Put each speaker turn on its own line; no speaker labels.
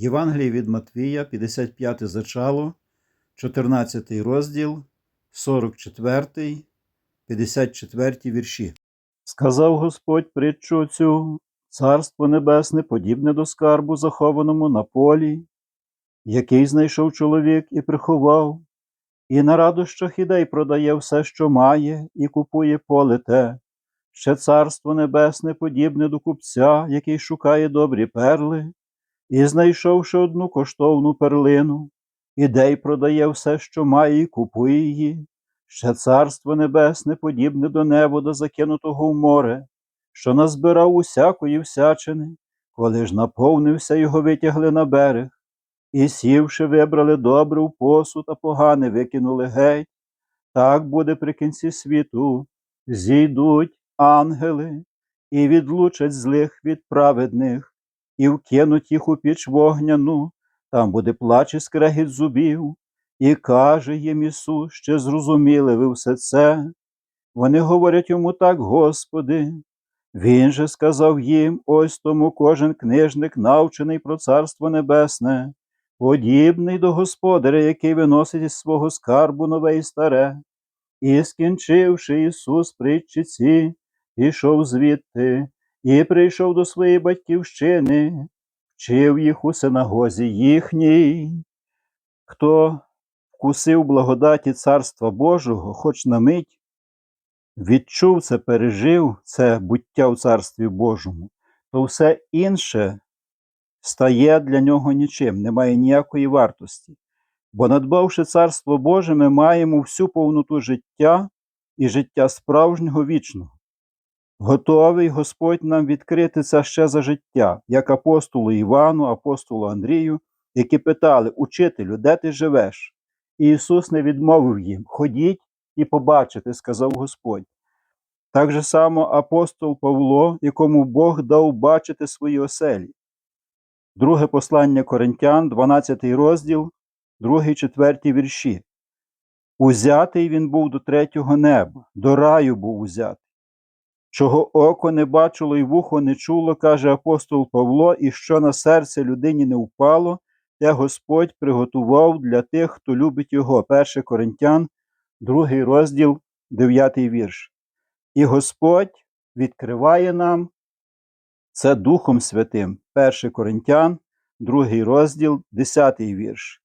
Євангеліє від Матвія, 55 зачало, 14 розділ, 44, 54 вірші. Сказав Господь притчу цю, царство небесне подібне до скарбу, захованому на полі, який знайшов чоловік і приховав, і на радощах ідей продає все, що має, і купує поле те. Ще царство небесне подібне до купця, який шукає добрі перли, і, знайшовши одну коштовну перлину, ідей продає все, що має, і купує її. Ще царство небесне подібне до невода, закинутого в море, що назбирав усякої всячини, коли ж наповнився, його витягли на берег, і сівши, вибрали добре в посуд, а погане викинули геть. Так буде при кінці світу. Зійдуть ангели і відлучать злих від праведних, і вкинуть їх у піч вогняну, там буде плач і скрегіт зубів, і каже їм Ісус, ще зрозуміли ви все це. Вони говорять йому так, Господи. Він же сказав їм, ось тому кожен книжник, навчений про Царство Небесне, подібний до господаря, який виносить із свого скарбу нове і старе. І, скінчивши Ісус притчі ці, пішов звідти і прийшов до своєї батьківщини, вчив їх у синагозі їхній. Хто вкусив благодаті Царства Божого, хоч на мить, відчув це, пережив це буття в Царстві Божому, то все інше стає для нього нічим, не має ніякої вартості. Бо, надбавши Царство Боже, ми маємо всю повноту життя і життя справжнього вічного. Готовий Господь нам відкрити це ще за життя, як апостолу Івану, апостолу Андрію, які питали, Учителю, де ти живеш? І Ісус не відмовив їм Ходіть і побачите, сказав Господь. Так же само апостол Павло, якому Бог дав бачити свої оселі. Друге послання Коринтян, 12 розділ, 2, 4 вірші. Узятий він був до третього неба, до раю був узятий. Чого око не бачило і вухо не чуло, каже апостол Павло, і що на серце людині не впало, те Господь приготував для тих, хто любить його. 1 Коринтян, 2 розділ, 9 вірш. І Господь відкриває нам це Духом Святим. 1 Коринтян, 2 розділ, 10 вірш.